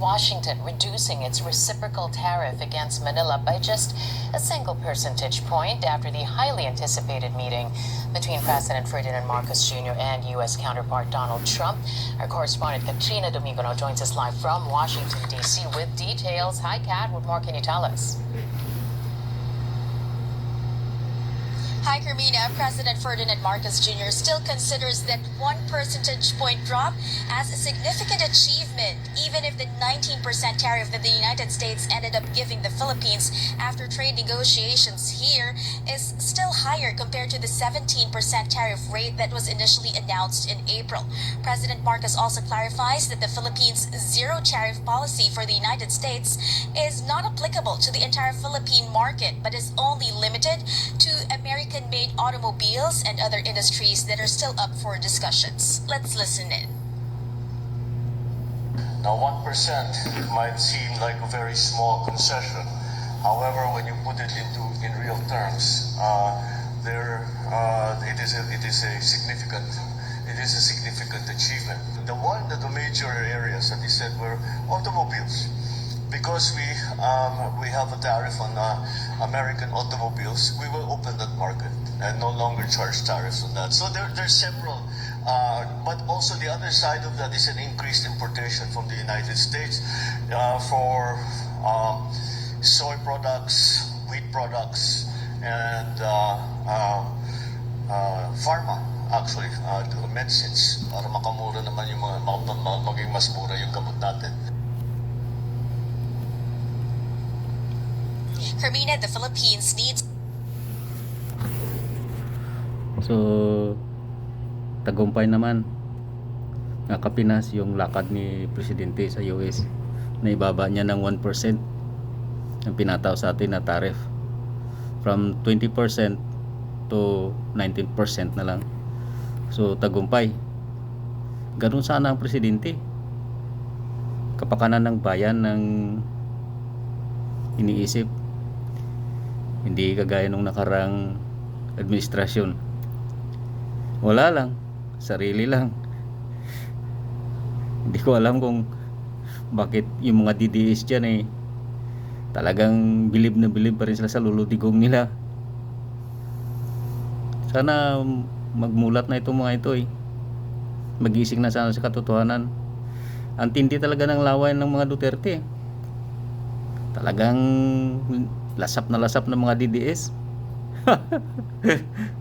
Washington reducing its reciprocal tariff against Manila by just a single percentage point after the highly anticipated meeting between President Ferdinand Marcos Jr. and U.S. counterpart Donald Trump. Our correspondent Katrina Domingo joins us live from Washington, D.C. with details. Hi, Kat. What more can you tell us? Hi, Carmina. President Ferdinand Marcos Jr. still considers that one percentage point drop as a significant achievement, even if the 19% tariff that the United States ended up giving the Philippines after trade negotiations here is still higher compared to the 17% tariff rate that was initially announced in April. President Marcos also clarifies that the Philippines' zero tariff policy for the United States is not applicable to the entire Philippine market, but is only limited to American made automobiles and other industries that are still up for discussions. Let's listen in. Now, 1% might seem like a very small concession. However, when you put it into in real terms, uh, there uh, it is a, it is a significant it is a significant achievement. The one the major areas that he said were automobiles, because we um, we have a tariff on uh, American automobiles. We will open that market and no longer charge tariffs on that. So there there's several. Uh, but also the other side of that is an increased importation from the United States uh, for um, soy products, wheat products, and uh, uh, uh, pharma actually, uh, medicines para makamura naman yung mga, ma- ma- maging mas mura yung gamot natin. Carmina, the Philippines needs So, tagumpay naman. Nga kapinas yung lakad ni Presidente sa US na ibaba niya ng 1% ang pinataw sa atin na tariff. From 20% to 19% na lang. So tagumpay. Ganun sana ang presidente. Kapakanan ng bayan ng iniisip hindi kagaya nung nakarang administrasyon. Wala lang. Sarili lang. Hindi ko alam kung bakit yung mga DDS dyan eh talagang bilib na bilib pa rin sila sa luludigong nila. Sana magmulat na itong mga ito eh. Magising na sana sa katotohanan. Ang tindi talaga ng laway ng mga Duterte talagang lasap na lasap ng mga DDS